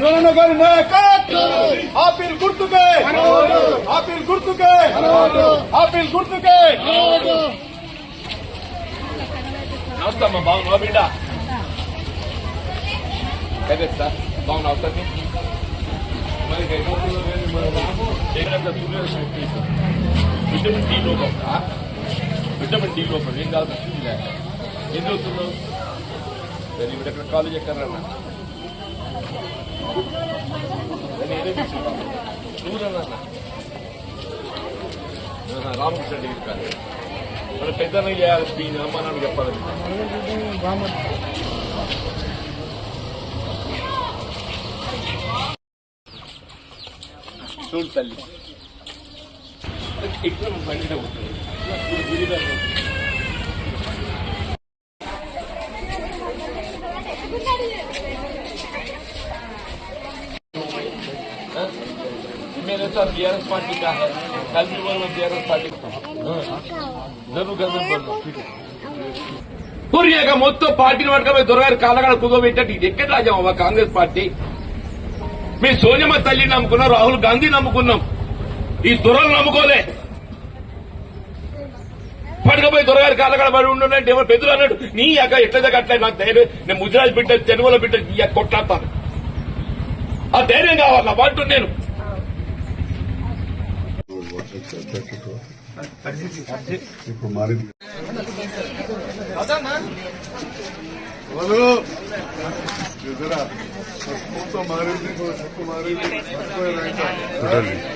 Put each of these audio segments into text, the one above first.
నూనె గారి ఆపిల్ గుర్తుకే ఆపిల్ గుర్తుకే ఆపిల్ గుర్తుకే నమస్తే బాగున్నావా బిడ్డ అదే సార్ బాగున్నావు సార్ మరి విటమిన్ టీ లోపం విటమిన్ డి లోపం ఏం కాదు ఏం చదువుతున్నావు? సరే ఇప్పుడు ఎక్కడ కాలేజ్ ఎక్కడన్నా? నువ్వురన్నా రామకృష్ణ డిగ్రీ కాలేజ్. మన పెద్దన్న చేయాలి స్పీన్ అమ్మ నాన్న చెప్పాలి. చూడు తల్లి. ఇక్కడ బండి ఉంటుంది ఇప్పుడు గుడిగా मेरे साथ बीआरएस पार्टी का है कल भी बोलना बीआरएस पार्टी का जरूर गजब बोलना ठीक है పూర్యాక మొత్తం పార్టీని పట్టుకపోయి దొరగారు కాలగాడ కుదోబెట్టట్టు ఇది ఎక్కడ రాజామా కాంగ్రెస్ పార్టీ మీ సోనియమ్మ తల్లిని నమ్ముకున్నాం రాహుల్ గాంధీ నమ్ముకున్నాం ఈ దొరలు నమ్ముకోలే పడకపోయి దొరగారు కాలగాడ పడి ఉండంటే ఎవరు పెద్దలు అన్నాడు నీ అక్క ఎట్లా అట్లా నాకు ధైర్యం నేను ముజరాజ్ బిడ్డ తెలుగులో బిడ్డ ఈ అక్క కొట్లాడతాను ఆ ధైర్యం కావాలి? నా పాటు నేను. ఇప్పుడు మారింది. మారింది మారింది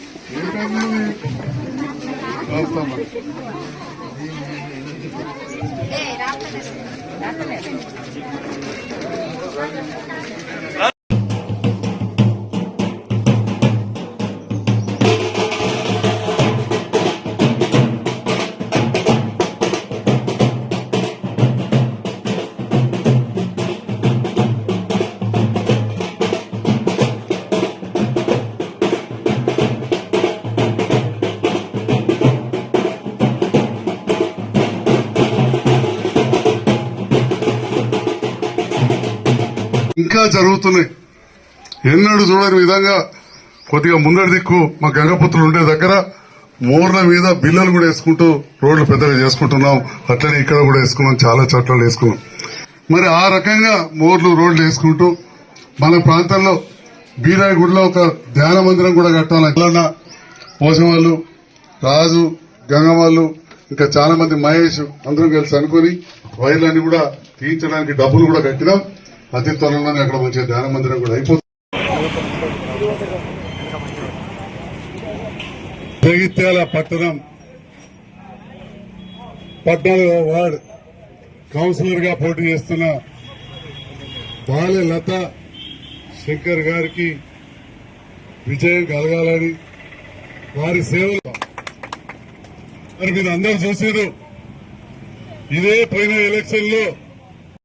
ఏ ఇంకా జరుగుతున్నాయి. ఎన్నడూ చూడని విధంగా కొద్దిగా ముందడి దిక్కు మా గంగపుత్రులు ఉండే దగ్గర మోర్ల మీద బిల్లలు కూడా వేసుకుంటూ రోడ్లు పెద్దగా చేసుకుంటున్నాం. అట్లనే ఇక్కడ కూడా వేసుకున్నాం. చాలా చోట్ల వేసుకున్నాం. మరి ఆ రకంగా మోర్లు రోడ్లు వేసుకుంటూ మన ప్రాంతంలో బీరాయిగూడలో ఒక ధ్యాన మందిరం కూడా కట్టాలన్న పోసవాళ్ళు రాజు గంగవాళ్ళు ఇంకా చాలా మంది మహేష్ అందరం కలిసి అనుకుని వైర్లన్నీ కూడా తీయించడానికి డబ్బులు కూడా కట్టినాం. అతి త్వరలోనే అక్కడ మంచిగా ధ్యాన మందిరం కూడా అయిపోతుంది. జగిత్యాల పట్టణం పద్నాలుగవ వార్డ్ కౌన్సిలర్గా పోటీ చేస్తున్న బాలె లత శంకర్ గారికి విజయం కలగాలని వారి సేవలు. మరి మీరు అందరూ చూసారు ఇదే పోయిన ఎలక్షన్లో